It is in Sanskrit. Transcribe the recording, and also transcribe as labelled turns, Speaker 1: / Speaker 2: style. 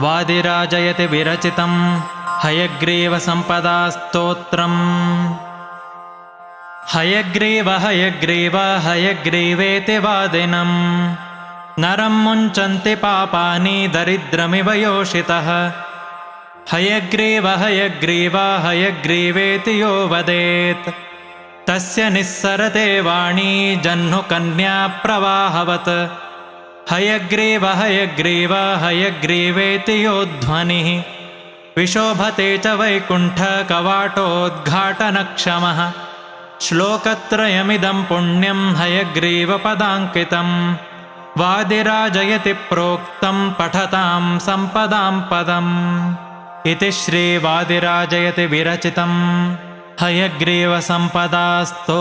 Speaker 1: वादिराजयति विरचितं हयग्रीवसम्पदास्तोत्रम् हयग्रीव हयग्रीव हयग्रीवेति वादिनम्। नरं मुञ्चन्ति पापानि दरिद्रमिव योषितः। हयग्रीव हयग्रीव हयग्रीवेति यो वदेत्। तस्य निःसरते वाणी जह्नुकन्या प्रवाहवत् हयग्रीव हयग्रीव हयग्रीवेति यो ध्वनिः विशोभते च वैकुण्ठकवाटोद्घाटनक्षमः श्लोकत्रयमिदं पुण्यं हयग्रीवपदाङ्कितम् वादिराजयति प्रोक्तं पठतां सम्पदां पदम्। इति श्रीवादिराजयति विरचितं। हयग्रीवसम्पदास्तो